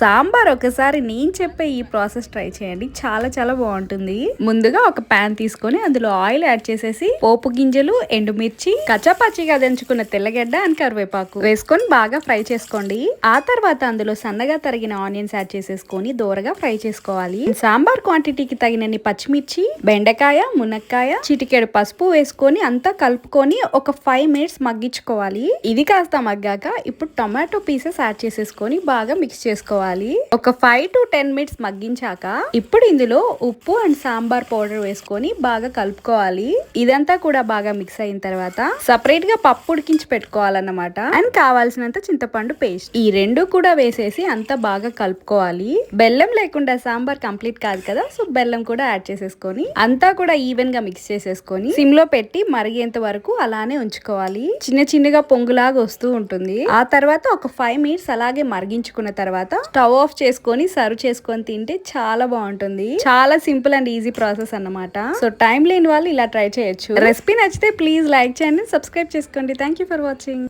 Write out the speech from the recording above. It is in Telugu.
సాంబార్ ఒకసారి నేను చెప్పే ఈ ప్రాసెస్ ట్రై చేయండి. చాలా చాలా బాగుంటుంది. ముందుగా ఒక పాన్ తీసుకొని అందులో ఆయిల్ యాడ్ చేసేసి పోపు గింజలు ఎండుమిర్చి కచ్చపచ్చిగా దంచుకున్న తెల్లగడ్డ అండ్ కరివేపాకు వేసుకొని బాగా ఫ్రై చేసుకోండి. ఆ తర్వాత అందులో సన్నగా తరిగిన ఆనియన్స్ యాడ్ చేసేసుకొని దూరగా ఫ్రై చేసుకోవాలి. సాంబార్ క్వాంటిటీకి తగినన్ని పచ్చిమిర్చి బెండకాయ మునక్కాయ చిటికెడు పసుపు వేసుకొని అంతా కలుపుకొని ఒక ఫైవ్ మినిట్స్ మగ్గించుకోవాలి. ఇది కాస్త మగ్గాక ఇప్పుడు టొమాటో పీసెస్ యాడ్ చేసేసుకొని బాగా మిక్స్ చేసుకోవాలి. ఒక ఫైవ్ టు టెన్ మినిట్స్ మగ్గించాక ఇప్పుడు ఇందులో ఉప్పు అండ్ సాంబార్ పౌడర్ వేసుకొని బాగా కలుపుకోవాలి. ఇదంతా కూడా బాగా మిక్స్ అయిన తర్వాత సపరేట్గా పప్పు ఉడికించి పెట్టుకోవాలన్నమాట. అండ్ కావాల్సినంత చింతపండు పేస్ట్ ఈ రెండు కూడా వేసేసి అంతా బాగా కలుపుకోవాలి. బెల్లం లేకుండా సాంబార్ కంప్లీట్ కాదు కదా సో బెల్లం కూడా యాడ్ చేసేసుకొని అంతా కూడా ఈవెన్గా మిక్స్ చేసేసుకొని సిమ్లో పెట్టి మరిగేంత వరకు అలానే ఉంచుకోవాలి. చిన్న చిన్నగా పొంగులాగా వస్తూ ఉంటుంది. ఆ తర్వాత ఒక ఫైవ్ మినిట్స్ అలాగే మరిగించుకున్న తర్వాత స్టవ్ ఆఫ్ చేసుకొని సర్వ్ చేసుకొని తింటే చాలా బాగుంటుంది. చాలా సింపుల్ అండ్ ఈజీ ప్రాసెస్ అన్నమాట. సో టైం లేని వాళ్ళు ఇలా ట్రై చేయొచ్చు. రెసిపీ నచ్చితే ప్లీజ్ లైక్ చేయండి సబ్స్క్రైబ్ చేసుకోండి. Thank you for watching.